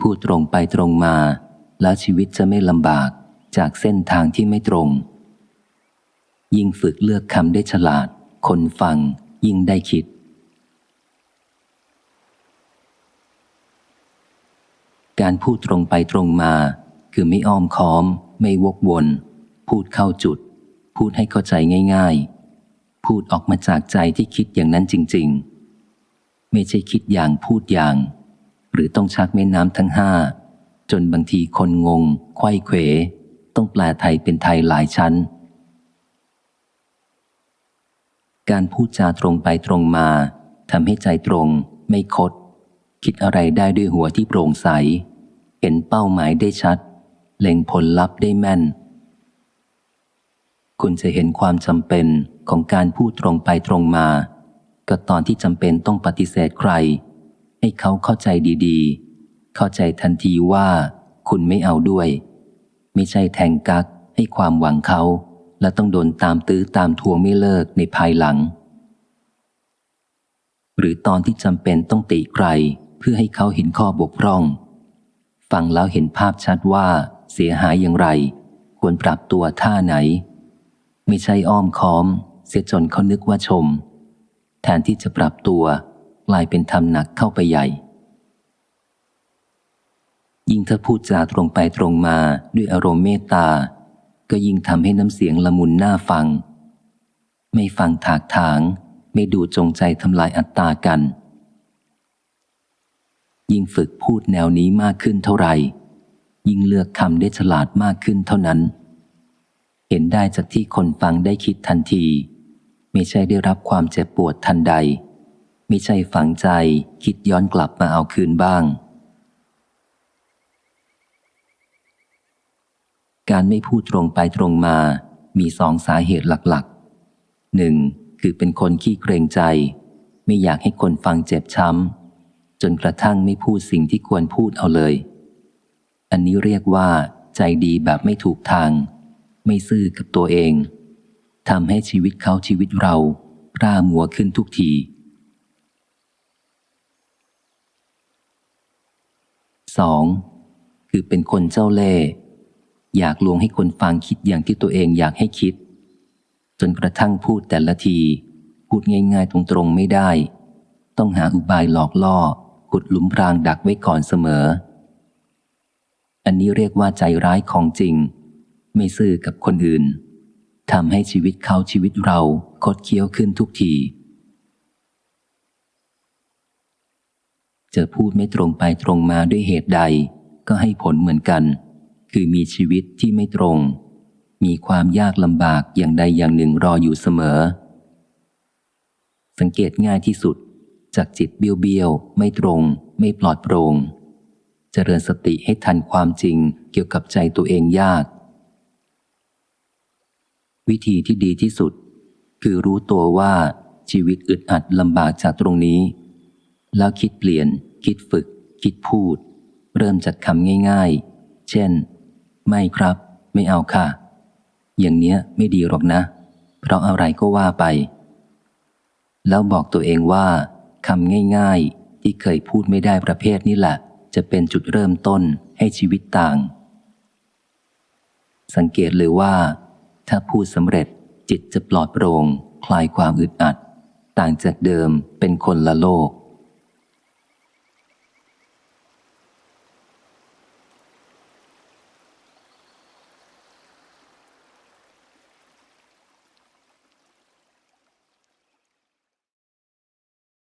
พูดตรงไปตรงมา แล้วชีวิตจะไม่ลำบากจากเส้นทางที่ไม่ตรง ยิ่งฝึกเลือกคำได้ฉลาด คนฟังยิ่งได้คิด การพูดตรงไปตรงมา คือไม่อ้อมค้อม ไม่วกวน พูดเข้าจุด พูดให้เข้าใจง่าย ๆ พูดออกมาจากใจที่คิดอย่างนั้นจริง ๆ ไม่ใช่คิดอย่างพูดอย่าง รือต้องชักแม่น้ำทั้งห้า จนบางทีคนงงไขว้เขวต้องแปลไทยเป็นไทยหลายชั้น การพูดจาตรงไปตรงมาทำให้ใจตรงไม่คด คิดอะไรได้ด้วยหัวที่โปร่งใส เห็นเป้าหมายได้ชัด เล็งผลลัพธ์ได้แม่น คุณจะเห็นความจำเป็นของการพูดตรงไปตรงมา ก็ตอนที่จำเป็นต้องปฏิเสธใคร ให้เขาเข้าใจดีๆ เข้าใจทันทีว่าคุณไม่เอาด้วย ไม่ใช่แทงกักให้ความหวังเขา และต้องโดนตามตื้อตามทวงไม่เลิกในภายหลัง หรือตอนที่จำเป็นต้องติใครเพื่อให้เขาเห็นข้อบกพร่อง ฟังแล้วเห็นภาพชัดว่าเสียหายอย่างไร ควรปรับตัวท่าไหน ไม่ใช่อ้อมค้อม เสียจนเขานึกว่าชม แทนที่จะปรับตัว กลายเป็นทำหนักเข้าไปใหญ่ ยิ่งถ้าพูดจาตรงไปตรงมาด้วยอารมณ์เมตตา ก็ยิ่งทำให้น้ำเสียงละมุนน่าฟัง ไม่ฟังถากถาง ไม่ดูจงใจทำลายอัตตากัน ยิ่งฝึกพูดแนวนี้มากขึ้นเท่าไหร่ ยิ่งเลือกคำได้ฉลาดมากขึ้นเท่านั้น เห็นได้จากที่คนฟังได้คิดทันที ไม่ใช่ได้รับความเจ็บปวดทันใด ม่ใช่ฝังใจคิดย้อนกลับมาเอาคืนบ้าง การไม่พูดตรงไปตรงมา มีสองสาเหตุหลักๆหนึ่งคือเป็นคนขี้เกรงใจ ไม่อยากให้คนฟังเจ็บช้ำ จนกระทั่งไม่พูดสิ่งที่ควรพูดเอาเลย อันนี้เรียกว่า ใจดีแบบไม่ถูกทาง ไม่ซื่อกับตัวเองทำให้ชีวิตเขาชีวิตเราร่ามัวขึ้นทุกที สองคือเป็นคนเจ้าเล่ห์อยากลวงให้คนฟังคิดอย่างที่ตัวเองอยากให้คิด จนกระทั่งพูดแต่ละที พูดง่ายๆตรงๆไม่ได้ ต้องหาอุบายหลอกล่อขุดหลุมพรางดักไว้ก่อนเสมอ อันนี้เรียกว่าใจร้ายของจริง ไม่ซื่อกับคนอื่นทำให้ชีวิตเขาชีวิตเราคดเคี้ยวขึ้นทุกที จะพูดไม่ตรงไปตรงมาด้วยเหตุใด ก็ให้ผลเหมือนกัน คือมีชีวิตที่ไม่ตรง มีความยากลำบากอย่างใดอย่างหนึ่งรออยู่เสมอ สังเกตง่ายที่สุด จากจิตเบี้ยวเบี้ยวไม่ตรง ไม่ปลอดโปรง่งเจริญสติให้ทันความจริงเกี่ยวกับใจตัวเองยาก วิธีที่ดีที่สุด คือรู้ตัวว่าชีวิตอึดอัดลำบากจากตรงนี้ แล้วคิดเปลี่ยน คิดฝึก คิดพูด เริ่มจากคำง่ายๆ เช่น ไม่ครับ ไม่เอาค่ะ อย่างเนี้ยไม่ดีหรอกนะ เพราะอะไรก็ว่าไป แล้วบอกตัวเองว่าคำง่ายๆ ที่เคยพูดไม่ได้ประเภทนี้แหละ จะเป็นจุดเริ่มต้นให้ชีวิตต่าง สังเกตเลยว่า ถ้าพูดสำเร็จจิตจะปลอดโปร่งคลายความอึดอัด ต่างจากเดิมเป็นคนละโลก